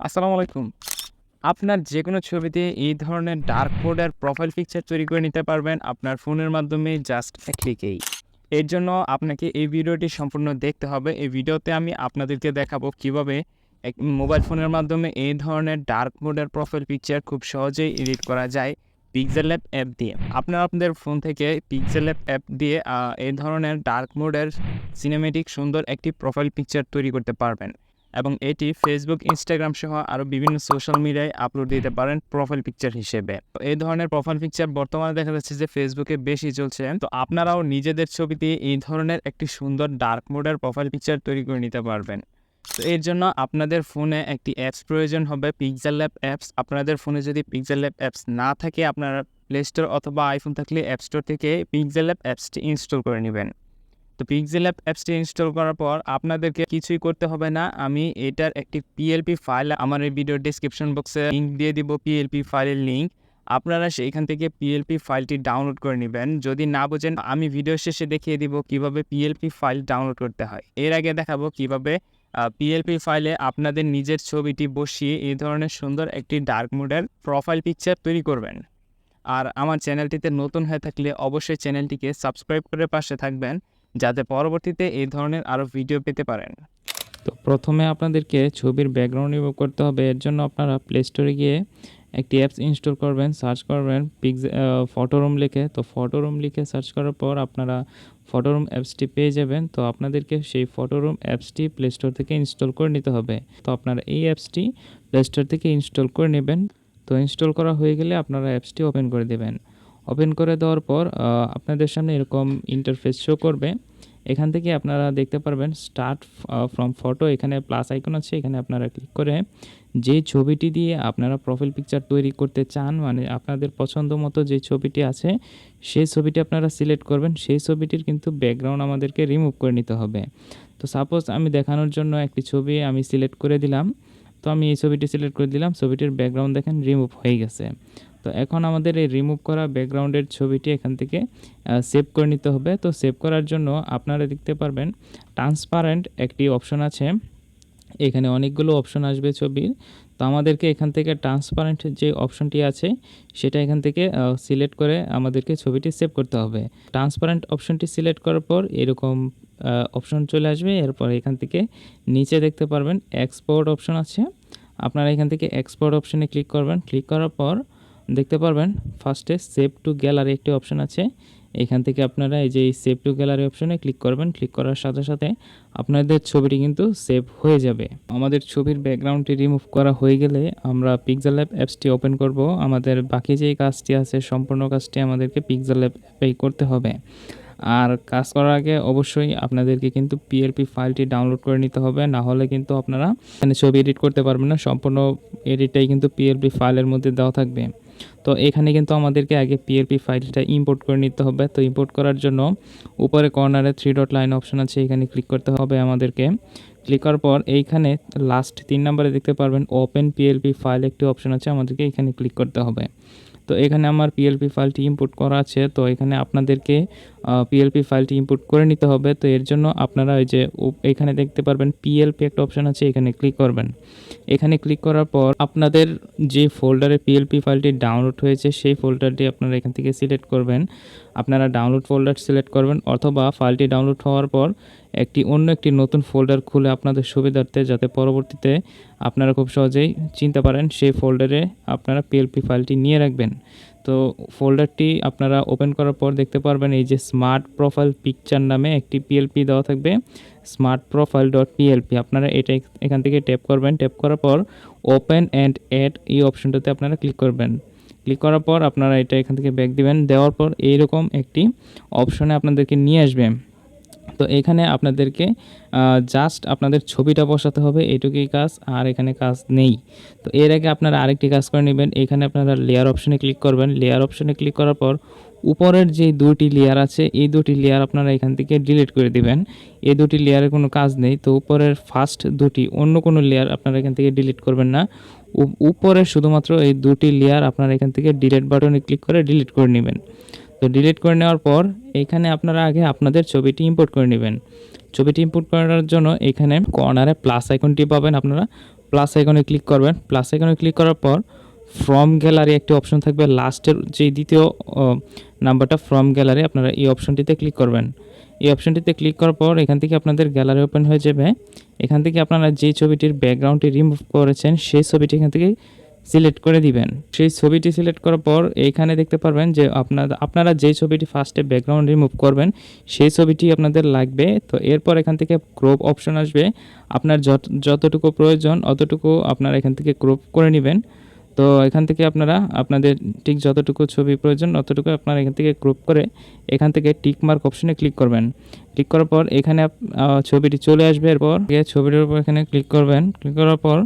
আসসালামু আলাইকুম। আপনার যে কোনো ছবিতে এই ধরনের ডার্ক মোডের প্রোফাইল পিকচার তৈরি করে নিতে পারবেন আপনার ফোনের মাধ্যমে জাস্ট ক্লিকেই এর জন্য আপনাকে এই ভিডিওটি সম্পূর্ণ দেখতে হবে। এই ভিডিওতে আমি আপনাদেরকে দেখাবো কীভাবে এক মোবাইল ফোনের মাধ্যমে এই ধরনের ডার্ক মোডের প্রোফাইল পিকচার খুব সহজেই এডিট করা যায় পিক্সেল ল্যাব অ্যাপ দিয়ে। আপনারা আপনাদের ফোন থেকে পিক্সেল ল্যাব অ্যাপ দিয়ে এই ধরনের ডার্ক মোডের সিনেমেটিক সুন্দর একটি প্রোফাইল পিকচার তৈরি করতে পারবেন। এবং এটি ফেসবুক ইনস্টাগ্রাম সহ আরও বিভিন্ন সোশ্যাল মিডিয়ায় আপলোড দিতে পারেন প্রোফাইল পিকচার হিসেবে। এই ধরনের প্রোফাইল পিকচার বর্তমানে দেখা যাচ্ছে যে ফেসবুকে বেশি চলছে। তো আপনারাও নিজেদের ছবিতে এই ধরনের একটি সুন্দর ডার্ক মোডের প্রোফাইল পিকচার তৈরি করে নিতে পারবেন। তো এর জন্য আপনাদের ফোনে একটি অ্যাপস প্রয়োজন হবে পিকজার ল্যাব অ্যাপস আপনাদের ফোনে যদি পিকজার ল্যাব অ্যাপস না থাকে, আপনারা প্লে স্টোর অথবা আইফোন থাকলে অ্যাপ স্টোর থেকে পিকজার ল্যাব অ্যাপসটি ইনস্টল করে নেবেন। তো পিক্সেল অ্যাপ অ্যাপসটি ইনস্টল করার পর আপনাদেরকে কিছুই করতে হবে না। আমি এটার একটি পিএলপি ফাইল আমার এই ভিডিও ডিসক্রিপশন বক্সে লিঙ্ক দিয়ে দিব পিএলপি ফাইলের লিঙ্ক আপনারা সেইখান থেকে পিএলপি ফাইলটি ডাউনলোড করে নেবেন। যদি না বোঝেন, আমি ভিডিও শেষে দেখিয়ে দিব কীভাবে পিএলপি ফাইল ডাউনলোড করতে হয়। এর আগে দেখাবো কীভাবে পিএলপি ফাইলে আপনাদের নিজের ছবিটি বসিয়ে এই ধরনের সুন্দর একটি ডার্ক মোডের প্রোফাইল পিকচার তৈরি করবেন। আর আমার চ্যানেলটিতে নতুন হয়ে থাকলে অবশ্যই চ্যানেলটিকে সাবস্ক্রাইব করে পাশে থাকবেন। যাতে পরবর্তীতে এই ধরনের আরও ভিডিও পেতে পারেন। তো প্রথমে আপনাদেরকে ছবির ব্যাকগ্রাউন্ড রিমুভ করতে হবে। এর জন্য আপনারা প্লে স্টোরে গিয়ে একটি অ্যাপস ইনস্টল করবেন সার্চ করবেন পিক্স ফটোরুম লিখে। তো ফটোরুম লিখে সার্চ করার পর আপনারা ফটোরুম অ্যাপসটি পেয়ে যাবেন। তো আপনাদেরকে সেই ফটোরুম অ্যাপসটি প্লে স্টোর থেকে ইনস্টল করে নিতে হবে। তো আপনারা এই অ্যাপসটি প্লে স্টোর থেকে ইনস্টল করে নেবেন। তো ইনস্টল করা হয়ে গেলে আপনারা অ্যাপসটি ওপেন করে দেবেন। ওপেন করে দেওয়ার পর আপনাদের সামনে এরকম ইন্টারফেস শো করবে। এখান থেকে আপনারা দেখতে পারবেন স্টার্ট ফ্রম ফটো এখানে প্লাস আইকন আছে, এখানে আপনারা ক্লিক করে যে ছবিটি দিয়ে আপনারা প্রোফাইল পিকচার তৈরি করতে চান মানে আপনাদের পছন্দ মতো যে ছবিটি আছে, সেই ছবিটি আপনারা সিলেক্ট করবেন, সেই ছবিটির কিন্তু ব্যাকগ্রাউন্ড আমাদেরকে রিমুভ করে নিতে হবে। তো সাপোজ আমি দেখানোর জন্য একটি ছবি আমি সিলেক্ট করে দিলাম, তো আমি এই ছবিটি সিলেক্ট করে দিলাম, ছবিটির ব্যাকগ্রাউন্ড দেখেন রিমুভ হয়ে গেছে। তো এখন আমাদের এই রিমুভ করা ব্যাকগ্রাউন্ডের ছবিটি এখান থেকে সেভ করে নিতে হবে। তো সেভ করার জন্য আপনারা দেখতে পারবেন ট্রান্সপারেন্ট একটি অপশন আছে। এখানে অনেকগুলো অপশন আসবে ছবির। তো আমাদেরকে এখান থেকে ট্রান্সপারেন্ট যে অপশনটি আছে, সেটা এখান থেকে সিলেক্ট করে আমাদেরকে ছবিটি সেভ করতে হবে। ট্রান্সপারেন্ট অপশনটি সিলেক্ট করার পর এরকম অপশন চলে আসবে। এরপর এখান থেকে নিচে দেখতে পারবেন এক্সপোর্ট অপশন আছে। আপনারা এখান থেকে এক্সপোর্ট অপশনে ক্লিক করবেন। ক্লিক করার পর দেখতে পারবেন ফার্স্টে সেভ টু গ্যালারি একটি অপশন আছে। এখান থেকে আপনারা এই যে সেভ টু গ্যালারি অপশনে ক্লিক করবেন ক্লিক করার সাথে সাথে আপনাদের ছবিটি কিন্তু সেভ হয়ে যাবে। আমাদের ছবির ব্যাকগ্রাউন্ডটি রিমুভ করা হয়ে গেলে আমরা পিক্সেল অ্যাপ অ্যাপসটি ওপেন করব। আমাদের বাকি যেই কাজটি আছে, সম্পূর্ণ কাজটি আমাদেরকে পিক্সেল অ্যাপ অ্যাপেই করতে হবে। আর কাজ করার আগে অবশ্যই আপনাদেরকে কিন্তু পিএলপি ফাইলটি ডাউনলোড করে নিতে হবে। না হলে কিন্তু আপনারা এখানে ছবি এডিট করতে পারবেন না। সম্পূর্ণ এডিটটাই কিন্তু পিএলপি ফাইলের মধ্যে দেওয়া থাকবে। তো এখানে কিন্তু আমাদেরকে আগে পিএলপি ফাইলটা ইম্পোর্ট করে নিতে হবে। তো ইম্পোর্ট করার জন্য উপরে কর্নারে থ্রি ডট লাইন অপশন আছে, এখানে ক্লিক করতে হবে আমাদেরকে। ক্লিক করার পর এইখানে লাস্ট তিন নম্বরে দেখতে পারবেন ওপেন পিএলপি ফাইল একটি অপশন আছে, আমাদেরকে এখানে ক্লিক করতে হবে। তো এখানে আমার পিএলপি ফাইলটি ইম্পোর্ট করা আছে। তো এখানে আপনাদেরকে পিএলপি ফাইলটি ইম্পোর্ট করে নিতে হবে। তো এর জন্য আপনারা ওই যে এখানে দেখতে পারবেন পিএলপি একটা অপশান আছে, এখানে ক্লিক করবেন। এখানে ক্লিক করার পর আপনাদের যে ফোল্ডারে পিএলপি ফাইলটি ডাউনলোড হয়েছে, সেই ফোল্ডারটি আপনারা এখান থেকে সিলেক্ট করবেন। আপনারা ডাউনলোড ফোল্ডার সিলেক্ট করবেন অথবা ফাইলটি ডাউনলোড হওয়ার পর একটি অন্য একটি নতুন ফোল্ডার খুলে আপনাদের সুবিধার্থে যাতে পরবর্তীতে আপনারা খুব সহজেই চিনতে পারেন সেই ফোল্ডারে আপনারা পিএলপি ফাইলটি নিয়ে রাখবেন। তো ফোল্ডারটি আপনারা ওপেন করার পর দেখতে পারবেন এই যে স্মার্ট প্রোফাইল পিকচার নামে একটি পিএলপি দেওয়া থাকবে স্মার্ট প্রোফাইল ডট পিএলপি আপনারা এটা এখান থেকে ট্যাপ করবেন। ট্যাপ করার পর ওপেন অ্যান্ড অ্যাড এই অপশনটাতে আপনারা ক্লিক করবেন। ক্লিক করার পর আপনারা এটা এখান থেকে ব্যাক দিবেন। দেওয়ার পর এইরকম একটি অপশনে আপনাদেরকে নিয়ে আসবে। তো এখানে আপনাদেরকে জাস্ট আপনাদের ছবিটা বসাতে হবে, এইটুকুই কাজ, আর এখানে কাজ নেই। তো এর আগে আপনারা আরেকটি কাজ করে নেবেন। এখানে আপনারা লেয়ার অপশনে ক্লিক করবেন। লেয়ার অপশনে ক্লিক করার পর উপরের যে দুটি লেয়ার আছে, এই দুটি লেয়ার আপনারা এখান থেকে ডিলিট করে দিবেন। এই দুটি লেয়ারের কোনো কাজ নেই। তো উপরের ফার্স্ট দুটি, অন্য কোনো লেয়ার আপনারা এখান থেকে ডিলিট করবেন না। উ- উপরের শুধুমাত্র এই দুটি লেয়ার আপনারা এখান থেকে ডিলিট বাটনে ক্লিক করে ডিলিট করে নেবেন। তো ডিলিট করে নেওয়ার পর এখানে আপনারা আগে আপনাদের ছবিটি ইম্পোর্ট করে নেবেন। ছবিটি ইম্পোর্ট করার জন্য এখানে কর্নারে প্লাস আইকনটি পাবেন আপনারা। প্লাস আইকনে ক্লিক করবেন। প্লাস আইকনে ক্লিক করার পর ফ্রম গ্যালারি একটি অপশন থাকবে। লাস্টের যে দ্বিতীয় নাম্বারটা ফ্রম গ্যালারি আপনারা এই অপশনটিতে ক্লিক করবেন। এই অপশনটিতে ক্লিক করার পর এখান থেকে আপনাদের গ্যালারি ওপেন হয়ে যাবে। এখান থেকে আপনারা যে ছবিটির ব্যাকগ্রাউন্ডটি রিমুভ করেছেন, সেই ছবিটি এখান থেকে সিলেক্ট করে দিবেন। সেই ছবিটি সিলেক্ট করার পর এইখানে দেখতে পারবেন যে আপনারা আপনারা যে ছবিটি ফার্স্টে ব্যাকগ্রাউন্ড রিমুভ করবেন, সেই ছবিটি আপনাদের লাগবে। তো এরপর এখান থেকে ক্রপ অপশন আসবে। আপনার যত, যতটুকু প্রয়োজন, অতটুকু আপনারা এখান থেকে ক্রপ করে নেবেন। তো এখান থেকে আপনারা আপনাদের ঠিক যতটুকু ছবি প্রয়োজন অতটুকু আপনারা এখান থেকে ক্রপ করে এখান থেকে টিক মার্ক অপশনে ক্লিক করবেন। ক্লিক করার পর এখানে ছবিটি চলে আসবে এরপর। ছবিটির উপর এখানে ক্লিক করবেন। ক্লিক করার পর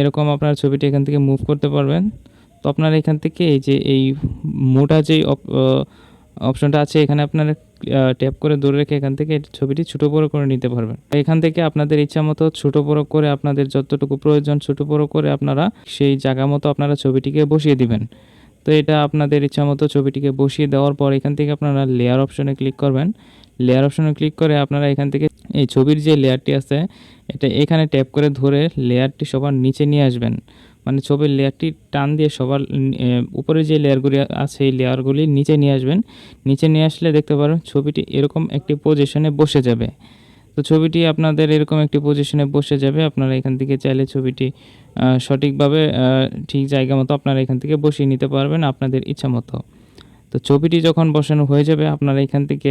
এরকম আপনার ছবিটি এখান থেকে মুভ করতে পারবেন। তো আপনারা এখান থেকে এই যে এই মোটা যেই অপশনটা আছে, এখানে আপনারা ট্যাপ করে দূরে রেখে এখান থেকে ছবিটি ছোটো বড়ো করে নিতে পারবেন। এখান থেকে আপনাদের ইচ্ছা মতো ছোটো বড়ো করে আপনাদের যতটুকু প্রয়োজন ছোটো বড়ো করে আপনারা সেই জায়গা মতো আপনারা ছবিটিকে বসিয়ে দিবেন। তো এটা আপনাদের ইচ্ছা মতো ছবিটিকে বসিয়ে দেওয়ার পর এখান থেকে আপনারা লেয়ার অপশনে ক্লিক করবেন। লেয়ার অপশনে ক্লিক করে আপনারা এখান থেকে এই ছবির যে লেয়ারটি আছে, এটা এখানে ট্যাপ করে ধরে লেয়ারটি সবার নিচে নিয়ে আসবেন। মানে ছবির লেয়ারটি টান দিয়ে সবার উপরে যে লেয়ারগুলি আছে, এই লেয়ারগুলি নিচে নিয়ে আসবেন। নিচে নিয়ে আসলে দেখতে পারেন ছবিটি এরকম একটি পজিশনে বসে যাবে। তো ছবিটি আপনাদের এরকম একটি পজিশনে বসে যাবে। আপনারা এখান থেকে চাইলে ছবিটি সঠিকভাবে ঠিক জায়গা মতো আপনারা এখান থেকে বসিয়ে নিতে পারবেন আপনাদের ইচ্ছা মতো। তো ছবিটি যখন বসানো হয়ে যাবে, আপনারা এখান থেকে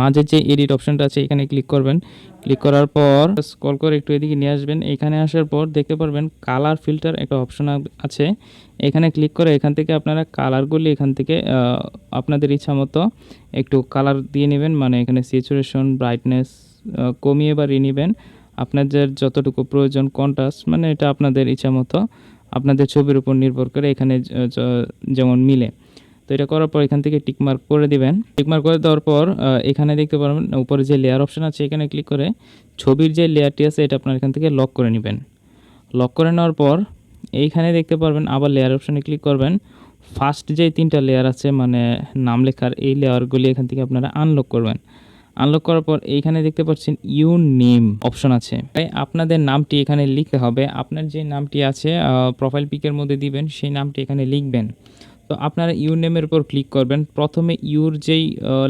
মাঝে যে এডিট অপশনটা আছে, এখানে ক্লিক করবেন। ক্লিক করার পর স্ক্রল করে একটু এদিকে নিয়ে আসবেন। এখানে আসার পর দেখতে পারবেন কালার ফিল্টার একটা অপশন আছে। এখানে ক্লিক করে এখান থেকে আপনারা কালারগুলি এখান থেকে আপনাদের ইচ্ছা মতো একটু কালার দিয়ে নেবেন। মানে এখানে স্যাচুরেশন ব্রাইটনেস কমিয়ে বাড়িয়ে নেবেন আপনাদের যতটুকু প্রয়োজন কন্ট্রাস্ট মানে এটা আপনাদের ইচ্ছা মতো আপনাদের ছবির উপর নির্ভর করে এখানে যেমন মিলে। তো এটা করার পর এখান থেকে টিকমার্ক করে দিবেন। টিকমার্ক করে দেওয়ার পর এখানে দেখতে পারবেন, উপরে যে লেয়ার অপশন আছে, এখানে ক্লিক করে ছবির যে লেয়ারটি আছে, এটা আপনার এখান থেকে লক করে নেবেন। লক করে নেওয়ার পর, এইখানে দেখতে পারবেন, আবার লেয়ার অপশানে ক্লিক করবেন। ফার্স্ট যে তিনটা লেয়ার আছে মানে নাম লেখার এই লেয়ারগুলি এখান থেকে আপনারা আনলক করবেন। আনলক করার পর এইখানে দেখতে পাচ্ছেন ইউ নেম অপশন আছে। তাই আপনাদের নামটি এখানে লিখতে হবে। আপনার যে নামটি আছে প্রোফাইল পিকের মধ্যে দিবেন, সেই নামটি এখানে লিখবেন। তো আপনারা ইউর নেমের উপর ক্লিক করবেন। প্রথমে ইউর যেই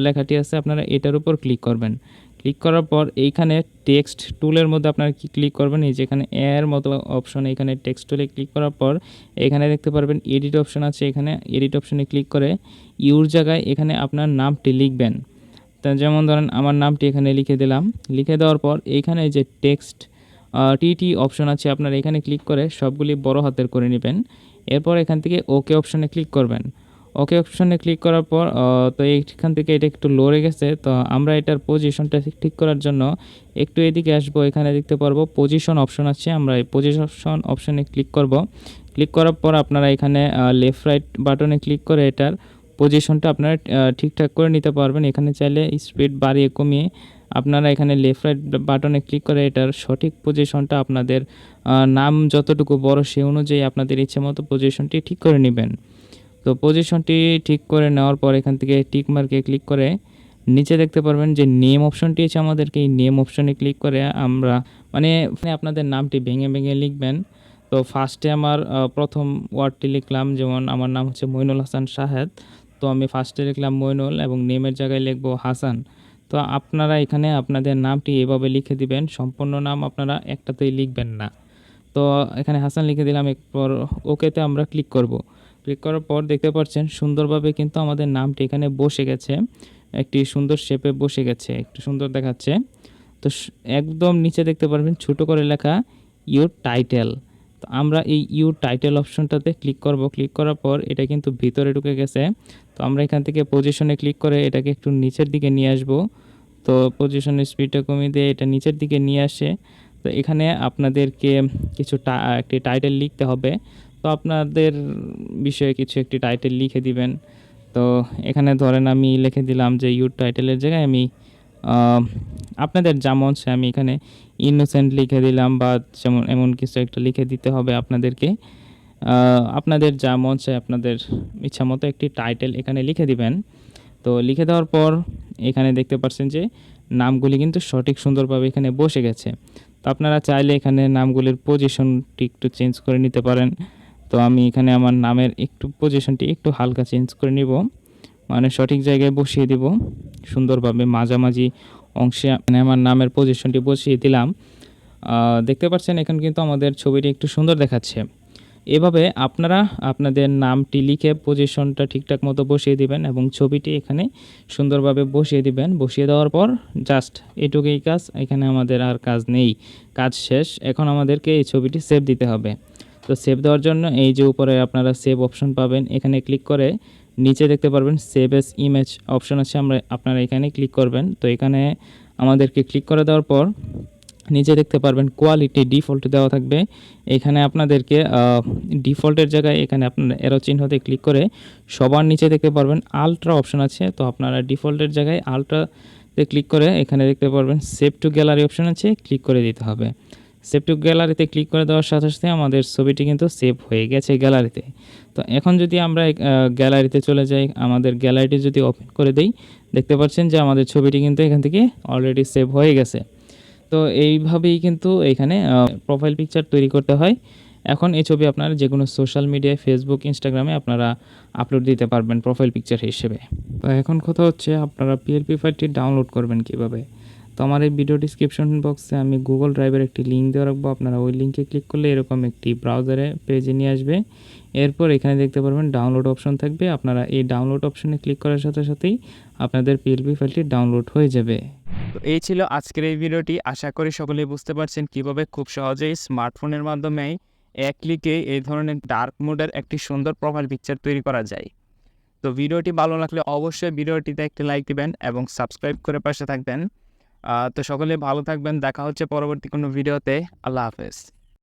লেখাটি আছে, আপনারা এটার উপর ক্লিক করবেন। ক্লিক করার পর এইখানে টেক্সট টুলের মধ্যে আপনারা কি ক্লিক করবেন? এই যেখানে এর মতো অপশন এখানে টেক্সট টুলে ক্লিক করার পর এখানে দেখতে পারবেন এডিট অপশন আছে এখানে। এডিট অপশনে ক্লিক করে ইউর জায়গায় এখানে আপনার নামটি লিখবেন। তা যেমন ধরেন, আমার নামটি এখানে লিখে দিলাম। লিখে দেওয়ার পর এইখানে যে টেক্সট টিটি অপশন আছে, আপনারা এখানে ক্লিক করে সবগুলি বড় হাতের করে নেবেন। এরপর এখান থেকে ওকে অপশনে ক্লিক করবেন। ওকে অপশনে ক্লিক করার পর তো এইখান থেকে এটা একটু লড়ে গেছে, তো আমরা এটার পজিশনটা ঠিক করার জন্য একটু এদিকে আসব, এখানে দেখতে পারব পজিশন অপশন আছে, আমরা এই পজিশন অপশনে ক্লিক করব। ক্লিক করার পর আপনারা এখানে লেফট রাইট বাটনে ক্লিক করে এটার পজিশনটা আপনারা ঠিকঠাক করে নিতে পারবেন। এখানে চাইলে স্পিড বাড়িয়ে কমিয়ে আপনারা এখানে লেফট রাইট বাটনে ক্লিক করে এটার সঠিক পজিশনটা আপনাদের নাম যতটুকু বড় সেই অনুযায়ী আপনাদের ইচ্ছে মতো পজিশনটি ঠিক করে নেবেন। তো পজিশনটি ঠিক করে নেওয়ার পর এখান থেকে টিক মার্কে ক্লিক করে নিচে দেখতে পারবেন যে নেম অপশনটি আছে আমাদেরকে। এই নেম অপশনে ক্লিক করে আমরা মানে আপনাদের নামটি ভেঙে ভেঙে লিখবেন। তো ফার্স্টে আমার প্রথম ওয়ার্ডটি লিখলাম, যেমন আমার নাম হচ্ছে মইনুল হাসান শাহেদ তো আমি ফার্স্টে লিখলাম মইনুল এবং নেমের জায়গায় লিখব হাসান। তো আপনারা এখানে আপনাদের নামটি এভাবে লিখে দিবেন, সম্পূর্ণ নাম আপনারা একটাতেই লিখবেন না। তো এখানে হাসান লিখে দিলাম, এরপর ওকেতে আমরা ক্লিক করব। ক্লিক করার পর দেখতে পাচ্ছেন সুন্দরভাবে কিন্তু আমাদের নামটি এখানে বসে গেছে। একটি সুন্দর শেপে বসে গেছে, একটু সুন্দর দেখাচ্ছে। তো একদম নিচে দেখতে পারবেন ছোট করে লেখা ইউর টাইটেল তো আমরা এই ইউর টাইটেল অপশনটাতে ক্লিক করব। ক্লিক করার পর এটা কিন্তু ভিতরে ঢুকে গেছে। তো আমরা এখান থেকে পজিশনে ক্লিক করে এটাকে একটু নিচের দিকে নিয়ে আসব। তো পজিশনের স্পিডটা কমিয়ে দিয়ে এটা নিচের দিকে নিয়ে আসে। তো এখানে আপনাদেরকে কিছু একটি টাইটেল লিখতে হবে। তো আপনাদের বিষয়ে কিছু একটি টাইটেল লিখে দিবেন। তো এখানে ধরেন আমি লিখে দিলাম যে ইউর টাইটেলের জায়গায় আমি আপনাদের যেমন সে আমি এখানে ইনোসেন্ট লিখে দিলাম বা যেমন এমন কিছু একটা লিখে দিতে হবে আপনাদেরকে। আপনাদের যা মন আপনাদের ইচ্ছা মতো একটি টাইটেল এখানে লিখে দিবেন। তো লিখে দেওয়ার পর এখানে দেখতে পাচ্ছেন যে নামগুলি কিন্তু সঠিক সুন্দরভাবে এখানে বসে গেছে। তো আপনারা চাইলে এখানে নামগুলির পজিশনটি একটু চেঞ্জ করে নিতে পারেন। তো আমি এখানে আমার নামের একটু পজিশনটি একটু হালকা চেঞ্জ করে নিব। মানে সঠিক জায়গায় বসিয়ে দিব। সুন্দরভাবে মাঝামাঝি অংশে মানে আমার নামের পজিশনটি বসিয়ে দিলাম। দেখতে পাচ্ছেন এখন কিন্তু আমাদের ছবিটি একটু সুন্দর দেখাচ্ছে। এভাবে আপনারা আপনাদের নামটি লিখে পজিশনটা ঠিকঠাক মতো বসিয়ে দিবেন এবং ছবিটি এখানে সুন্দরভাবে বসিয়ে দিবেন। বসিয়ে দেওয়ার পর জাস্ট এটুকুই কাজ, এখানে আমাদের আর কাজ নেই। কাজ শেষ, এখন আমাদেরকে এই ছবিটি সেভ দিতে হবে। তো সেভ দেওয়ার জন্য এই যে উপরে আপনারা সেভ অপশন পাবেন, এখানে ক্লিক করে নিচে দেখতে পারবেন সেভ এস ইমেজ অপশন আছে, আমরা আপনারা এখানে ক্লিক করবেন। তো এখানে আমাদেরকে ক্লিক করে দেওয়ার পর নিচে দেখতে পারবেন কোয়ালিটি ডিফল্ট দেওয়া থাকবে। এখানে আপনাদেরকে ডিফল্টের জায়গায় এখানে আপনার এরো চিহ্নতে ক্লিক করে সবার নিচে দেখতে পারবেন আলট্রা অপশন আছে। তো আপনারা ডিফল্টের জায়গায় আলট্রাতে ক্লিক করে এখানে দেখতে পারবেন সেভ টু গ্যালারি অপশন আছে ক্লিক করে দিতে হবে। সেভ টু গ্যালারিতে ক্লিক করে দেওয়ার সাথে সাথে আমাদের ছবিটি কিন্তু সেভ হয়ে গেছে গ্যালারিতে তো এখন যদি আমরা গ্যালারিতে চলে যাই, আমাদের গ্যালারিটি যদি ওপেন করে দেই, দেখতে পাচ্ছেন যে আমাদের ছবিটি কিন্তু এখান থেকে অলরেডি সেভ হয়ে গেছে। তো এইভাবেই কিন্তু এখানে প্রোফাইল পিকচার তৈরি করতে হয়। এখন এই ছবি আপনারা যে কোনো সোশ্যাল মিডিয়ায় ফেসবুক ইনস্টাগ্রামে আপনারা আপলোড দিতে পারবেন প্রোফাইল পিকচার হিসেবে। তো এখন কথা হচ্ছে, আপনারা পিএলপি ফাইলটি ডাউনলোড করবেন কীভাবে? তো আমার এই ভিডিও ডিসক্রিপশন বক্সে আমি গুগল ড্রাইভের একটি লিঙ্ক দিয়ে রাখব। আপনারা ওই লিঙ্কে ক্লিক করলে এরকম একটি ব্রাউজারে পেজে নিয়ে আসবে। এরপর এখানে দেখতে পারবেন ডাউনলোড অপশন থাকবে। আপনারা এই ডাউনলোড অপশনে ক্লিক করার সাথে সাথেই আপনাদের পিএলপি ফাইলটি ডাউনলোড হয়ে যাবে। তো এই ছিল আজকের এই ভিডিওটি আশা করি সকলেই বুঝতে পারছেন কীভাবে খুব সহজেই স্মার্টফোনের মাধ্যমে এক ক্লিকে এই ধরনের ডার্ক মোডের একটি সুন্দর প্রোফাইল পিকচার তৈরি করা যায়। তো ভিডিওটি ভালো লাগলে অবশ্যই ভিডিওটিতে একটি লাইক দিবেন এবং সাবস্ক্রাইব করে পাশে থাকবেন। তো সকলে ভালো থাকবেন। দেখা হচ্ছে পরবর্তী কোনো ভিডিওতে। আল্লাহ হাফেজ।